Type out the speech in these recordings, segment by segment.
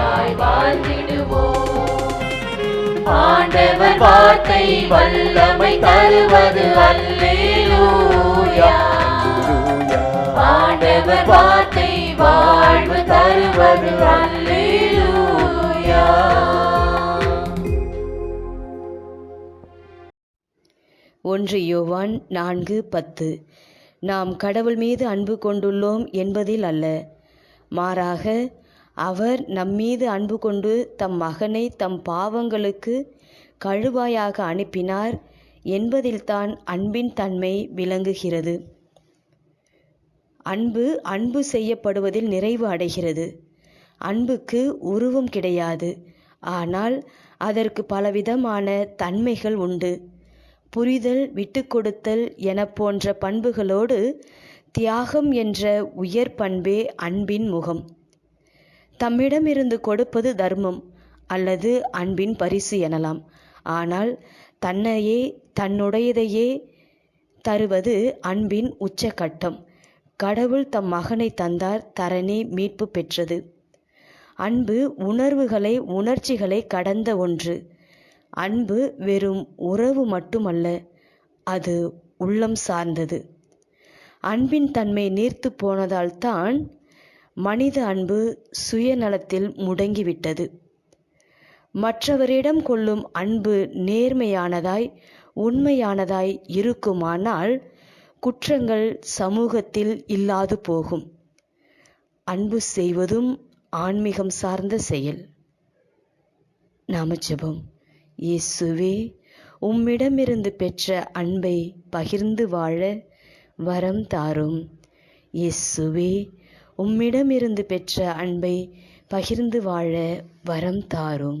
நிறைவாய் வாழ்ந்திடுவோம். ஆண்டவர் வார்த்தை வல்லமை தருவது அல்லேலூயா. ஆண்டவர் வார்த்தை வாழ்வு தருவது அல்லேலூயா. ஒன்று யோவான் நான்கு பத்து. நாம் கடவுள் மீது அன்பு கொண்டுள்ளோம் என்பதில் அல்ல. மாறாக அவர் நம்மீது அன்பு கொண்டு தம் மகனை தம் பாவங்களுக்கு கழுவாயாக அனுப்பினார் என்பதில்தான் அன்பின் தன்மை விளங்குகிறது. அன்பு அன்பு செய்யப்படுவதில் நிறைவு அடைகிறது. அன்புக்கு உருவம் கிடையாது. ஆனால் அதற்கு பலவிதமான தன்மைகள் உண்டு. புரிதல் விட்டுக்கொடுத்தல் என போன்ற பண்புகளோடு தியாகம் என்ற உயர் பண்பே அன்பின் முகம். தம்மிடமிருந்து கொடுப்பது தர்மம் அல்லது அன்பின் பரிசு எனலாம். ஆனால் தன்னையே தன்னுடையதையே தருவது அன்பின் உச்சக்கட்டம். கடவுள் தம் மகனை தந்தார் தரணி மீட்பு பெற்றது. அன்பு உணர்வுகளை உணர்ச்சிகளை கடந்த ஒன்று. அன்பு வெறும் உறவு மட்டுமல்ல அது உள்ளம் சார்ந்தது. அன்பின் தன்மை நீர்த்து போனதால் தான் மனித அன்பு சுயநலத்தில் முடங்கிவிட்டது. மற்றவரிடம் கொள்ளும் அன்பு நேர்மையானதாய் உண்மையானதாய் இருக்குமானால் குற்றங்கள் சமூகத்தில் இல்லாது போகும். அன்பு செய்வதும் ஆன்மீகம் சார்ந்த செயல். நாம ஜெபம் இயேசுவே உம்மிடமிருந்து பெற்ற அன்பை பகிர்ந்து வாழ வரம் தாரும். இயேசுவே உம்மிடமிருந்து பெற்ற அன்பை பகிர்ந்து வாழ வரம் தாரும்.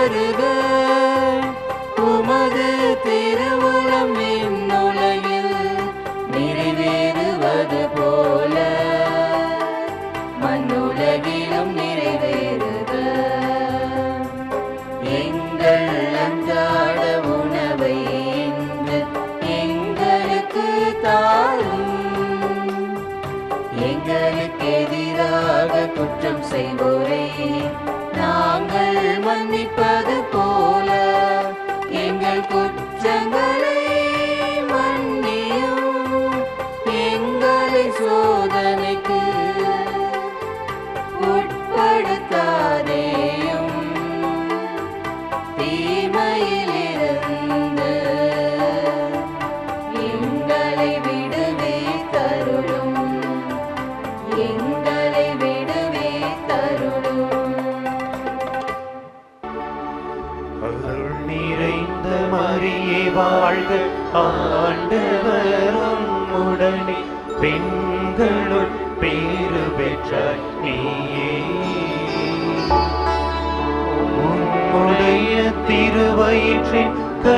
வருக. உமது திருவுளம் விண்ணுலகில் நிறைவேறுவது போல. மண்ணுலகிலும் நிறைவேறுக. எங்கள் அன்றாட உணவை இன்று எங்களுக்கு தாரும். எங்களுக்கு எதிராக குற்றம் செய்வோரை. நாங்கள் மன்னிப்ப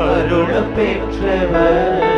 அருள பெற்றவர்